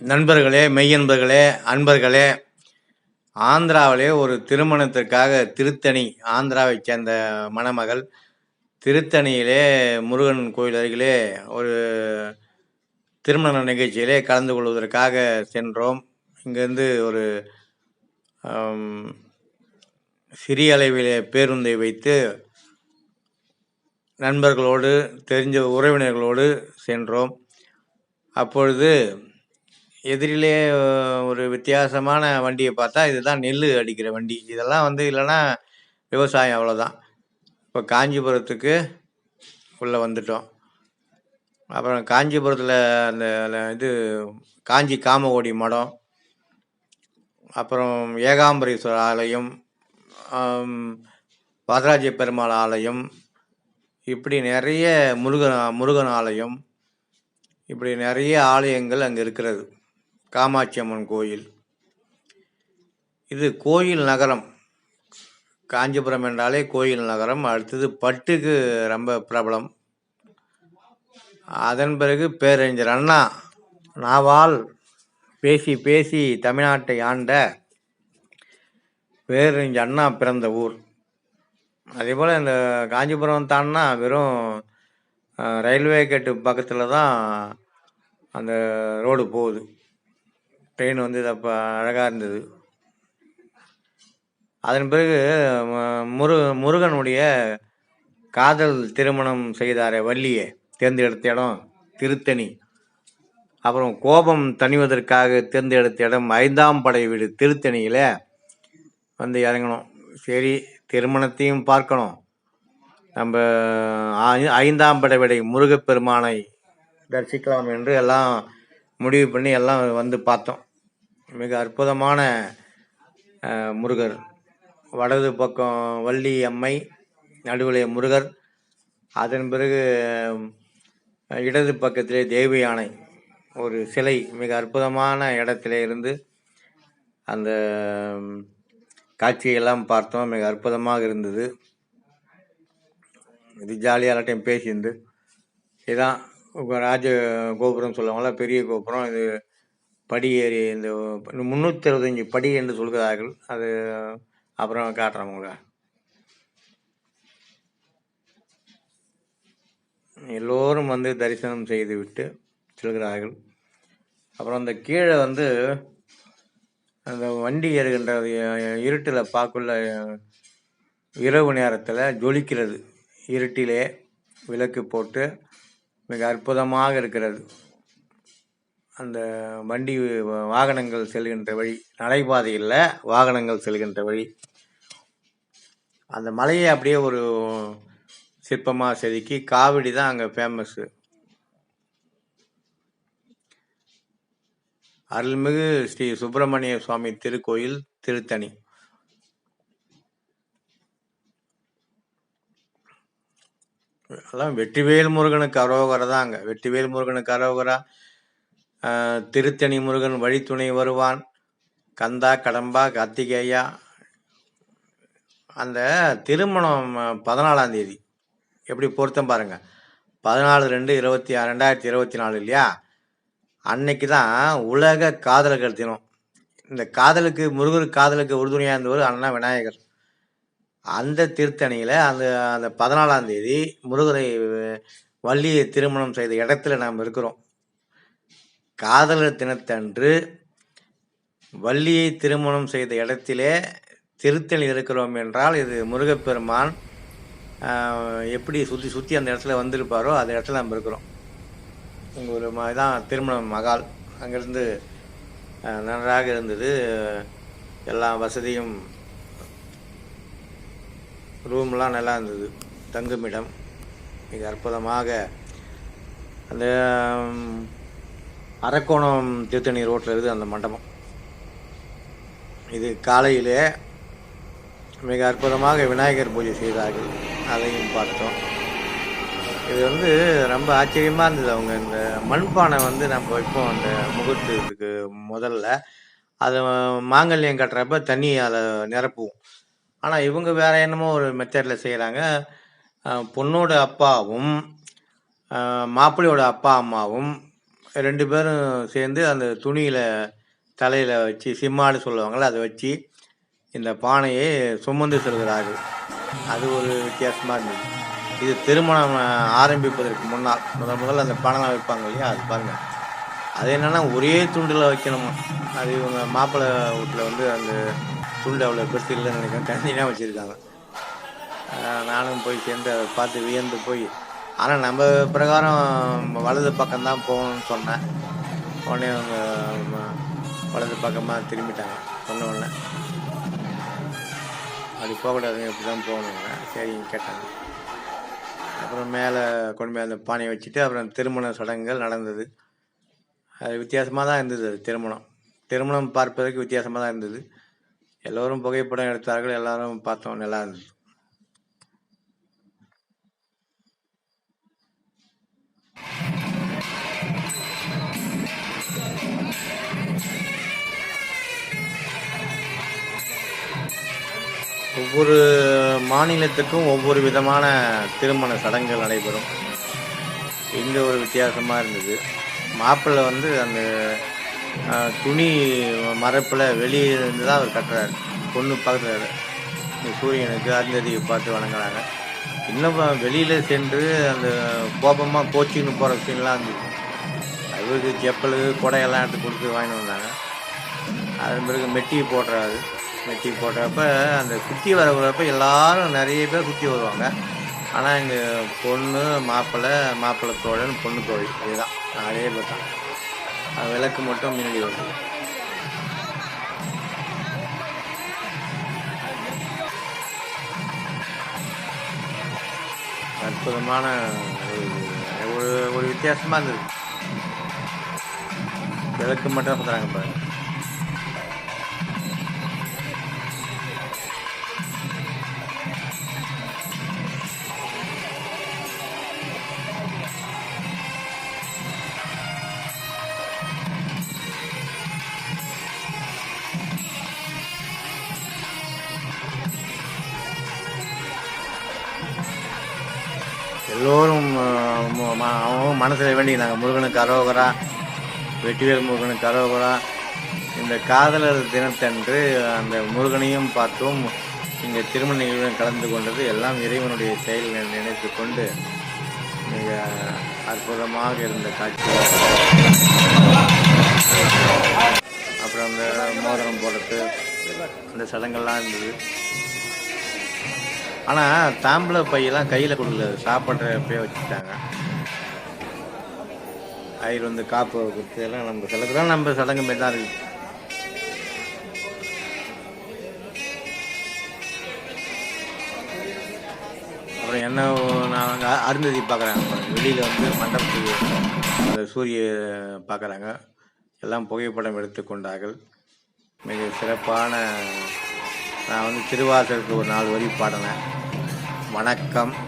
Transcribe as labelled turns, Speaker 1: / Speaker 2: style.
Speaker 1: நண்பர்களே மெய்யன்பர்களே அன்பர்களே ஆந்திராவிலே ஒரு திருமணத்திற்காக திருத்தணி ஆந்திராவைச் சேர்ந்த மணமகள் திருத்தணியிலே முருகன் கோயில் அருகிலே ஒரு திருமண நிகழ்ச்சியிலே கலந்து கொள்வதற்காக சென்றோம். இங்கேருந்து ஒரு சிறிய அளவிலே பேருந்தை வைத்து நண்பர்களோடு தெரிஞ்ச உறவினர்களோடு சென்றோம். அப்பொழுது எதிரிலே ஒரு வித்தியாசமான வண்டியை பார்த்தா இதுதான் நெல் அடிக்கிற வண்டி. இதெல்லாம் வந்து இல்லைன்னா விவசாயம் அவ்வளோதான் இப்போ காஞ்சிபுரத்துக்கு உள்ளே வந்துட்டோம். அப்புறம் காஞ்சிபுரத்தில் அந்த இது காஞ்சி காமகோடி மடம் அப்புறம் ஏகாம்பரேஸ்வரர் ஆலயம் வரராஜ பெருமாள் ஆலயம் இப்படி நிறைய முருகன் முருகன் ஆலயம் இப்படி நிறைய ஆலயங்கள் அங்கே இருக்கிறது. காமாட்சி அம்மன் கோயில். இது கோயில் நகரம். காஞ்சிபுரம் என்றாலே கோயில் நகரம். அடுத்தது பட்டுக்கு ரொம்ப பிரபலம். அதன் பிறகு பேரறிஞர் அண்ணா நாவால் பேசி பேசி தமிழ்நாட்டை ஆண்ட பேரறிஞர் அண்ணா பிறந்த ஊர். அதே போல் இந்த காஞ்சிபுரம் தான்னா வெறும் ரயில்வே கேட்டு பக்கத்தில் தான் அந்த ரோடு போகுது. ட்ரெயின் வந்து இது அப்போ அழகாக இருந்தது. அதன் பிறகு முரு முருகனுடைய காதல் திருமணம் செய்தாரே வள்ளியை. தேர்ந்தெடுத்த இடம் திருத்தணி. அப்புறம் கோபம் தணிவதற்காக தேர்ந்தெடுத்த இடம் ஐந்தாம் படை வீடு திருத்தணியில் வந்து இறங்கணும். சரி திருமணத்தையும் பார்க்கணும். நம்ம ஐந்தாம் படை விடை முருகப்பெருமானை தரிசிக்கலாம் என்று எல்லாம் முடிவு பண்ணி எல்லாம் வந்து பார்த்தோம். மிக அற்புதமான முருகர். வலது பக்கம் வள்ளி அம்மை நடுவிலே முருகர். அதன் பிறகு இடது பக்கத்திலே தேவி யானை. ஒரு சிலை மிக அற்புதமான இடத்திலே இருந்து அந்த காட்சியெல்லாம் பார்த்தோம். மிக அற்புதமாக இருந்தது. இது ஜாலியாக எல்லாட்டையும் பேசியிருந்து. இதான் ராஜ கோபுரம் சொல்லுவாங்களா பெரிய கோபுரம். இது படி ஏறி இந்த முந்நூற்றி அறுபத்தஞ்சி படி என்று சொல்கிறார்கள். அது அப்புறம் காட்டுறேன் உங்களுக்கு எல்லோரும் வந்து தரிசனம் செய்து விட்டு செல்கிறார்கள். அப்புறம் அந்த கீழே வந்து அந்த வண்டி ஏறுகின்ற இருட்டில் பார்க்குள்ள இரவு நேரத்தில் ஜொலிக்கிறது. இருட்டிலே விளக்கு போட்டு மிக அற்புதமாக இருக்கிறது. அந்த வண்டி வ- வாகனங்கள் செல்கின்ற வழி நடைபாதையில் வாகனங்கள் செல்கின்ற வழி அந்த மலையை அப்படியே ஒரு சிற்பமாக செதுக்கி காவடி தான் அங்கே ஃபேமஸ்ஸு அருள்மிகு ஸ்ரீ சுப்பிரமணிய சுவாமி திருக்கோயில் திருத்தணி. அதெல்லாம் வெற்றிவேல் முருகனுக்கு அரோகரை தான் அங்கே. வெற்றிவேல் முருகனுக்கு அரோகரா திருத்தணி முருகன் வழித்துணை வருவான். கந்தா கடம்பா கார்த்திகேயா. அந்த திருமணம் பதினாலாம் தேதி. எப்படி பொருத்தம் பாருங்க. பதினாலு ரெண்டு இருபத்தி ரெண்டாயிரத்தி இருபத்தி நாலு இல்லையா? அன்னைக்கு தான் உலக காதலர்கள் தினம். இந்த காதலுக்கு முருகர் காதலுக்கு உறுதுணையாக இருந்தவர் அண்ணா விநாயகர். அந்த திருத்தணியில் அந்த அந்த பதினாலாம் தேதி முருகரை வள்ளியை திருமணம் செய்த இடத்துல நாம் இருக்கிறோம். காதலர் தினத்தன்று வள்ளியை திருமணம் செய்த இடத்திலே திருத்தணி இருக்கிறோம் என்றால் இது முருகப்பெருமான் எப்படி சுற்றி சுற்றி அந்த இடத்துல வந்திருப்பாரோ அந்த இடத்துல நம்ம இருக்கிறோம். ஒரு மாதிரி தான் திருமணம் மகால். அங்கேருந்து நன்றாக இருந்தது. எல்லா வசதியும் ரூம்லாம் நல்லா இருந்தது. தங்குமிடம். மிக அற்புதமாக. அந்த அரக்கோணம் திருத்தணி ரோட்டில் இருக்குது அந்த மண்டபம். இது காலையிலே மிக அற்புதமாக விநாயகர் பூஜை செய்தார்கள். அதையும் பார்த்தோம். இது வந்து ரொம்ப ஆச்சரியமாக இருந்தது அவங்க. இந்த மண்பானை வந்து நம்ம வைப்போம் அந்த முகூர்த்தத்துக்கு முதல்ல அதை மாங்கல்யம் கட்டுறப்ப தண்ணி அதை நிரப்புவோம். ஆனால் இவங்க வேற என்னமோ ஒரு மெத்தடில் செய்கிறாங்க பொண்ணோட அப்பாவும் மாப்பிள்ளையோட அப்பா அம்மாவும் ரெண்டு பேரும் சேர்ந்து அந்த துணியில் தலையில் வச்சு சிம்மாடு சொல்லுவாங்கள்ல அதை வச்சு இந்த பானையை சுமந்து செல்கிறார்கள். அது ஒரு வித்தியாசமாக இருந்தது. இது திருமணம் ஆரம்பிப்பதற்கு முன்னால். முதல் முதல்ல அந்த பானைலாம் வைப்பாங்க இல்லையா? அது பாருங்கள் அது என்னென்னா ஒரே துண்டில் வைக்கணுமா? அது இவங்க மாப்பிள்ளை வீட்டில் வந்து அந்த துண்டு அவ்வளோ பெருசு இல்லைன்னு நினைக்கிறேன். தனியாக வச்சுருக்காங்க. நானும் போய் சேர்ந்து அதை பார்த்து வியந்து போய் ஆனால் நம்ம பிரகாரம் வலது பக்கம்தான் போகணும்னு சொன்னேன். உடனே அவங்க வலது பக்கமாக திரும்பிட்டாங்க. சொன்ன உடனே அப்படி போகக்கூடாதுங்க இப்படி தான் போகணுங்க சரிங்க கேட்டாங்க. அப்புறம் மேலே கொண்டு போய் அந்த பானையை வச்சுட்டு அப்புறம் திருமண சடங்குகள் நடந்தது. அது வித்தியாசமாக தான் இருந்தது அது திருமணம். திருமணம் பார்ப்பதற்கு வித்தியாசமாக தான் இருந்தது. எல்லோரும் புகைப்படம் எடுத்தார்கள் எல்லாரும் பார்த்தோம் நல்லா இருந்தது. ஒவ்வொரு மாநிலத்துக்கும் ஒவ்வொரு விதமான திருமண சடங்குகள் நடைபெறும். இங்கே ஒரு வித்தியாசமாக இருந்தது? மாப்பிள்ளை வந்து அந்த துணி மரப்பில் வெளியே இருந்து தான் அவர் கட்டுறாரு. பொண்ணு பார்க்குறாரு. சூரியனுக்கு அருந்ததியை பார்த்து வணங்குறாங்க. இன்னும் வெளியில் சென்று அந்த கோபமாக கோச்சின்னு போகிற சீன்லாம் இருந்துச்சு அவருக்கு செப்பல் கொடையெல்லாம் எடுத்து கொடுத்து வாங்கிட்டு வந்தாங்க. அதன் பிறகு மெட்டி போடுறாரு. மெட்டி போடுறப்ப அந்த குத்தி வரப்ப எல்லாரும் நிறைய பேர் குத்தி வருவாங்க. ஆனால் இங்கே பொண்ணு மாப்பிள்ளை மாப்பிள்ளை தோழன் பொண்ணு தோழி இதுதான். நிறைய பேர் தான் விளக்கு மட்டும் முன்னாடி வருது. அற்புதமான ஒரு ஒரு வித்தியாசமாக இருந்தது. விளக்கு மட்டும் சுற்றுறாங்க பாருங்கள் எல்லோரும் அஹ், மனசில் வேண்டிக்கிறாங்க முருகனுக்கு அரோகரா வெற்றிவேல் முருகனுக்கு அரோகரா. இந்த காதலர் தினத்தன்று அந்த முருகனையும் பார்த்தோம் இங்கே திருமண நிகழ்வுடன் கலந்து கொண்டது எல்லாம் இறைவனுடைய செயல் நினைத்து கொண்டு மிக அற்புதமாக இருந்த காட்சி. அப்புறம் அந்த மோதிரம் போடுறது அந்த சடங்கெல்லாம் இருந்தது. ஆனால் தாம்பளை பையெல்லாம் கையில் கொடுக்கல. சாப்பிட்றப்பே வச்சுட்டாங்க ஐயர் வந்து காப்பு கொடுத்து எல்லாம் நம்ம சிலதுலாம் நம்ம சடங்கு மாரி தான் இருக்குது அப்புறம் என்ன நான் அருந்ததி பார்க்குறாங்க. வெளியில் வந்து மண்டபத்துக்கு அந்த சூரிய பார்க்குறாங்க. எல்லாம் புகைப்படம் எடுத்துக்கொண்டார்கள். மிக சிறப்பான நான் வந்து திருவாசலுக்கு ஒரு நாலு வரி பாடினேன். வணக்கம்.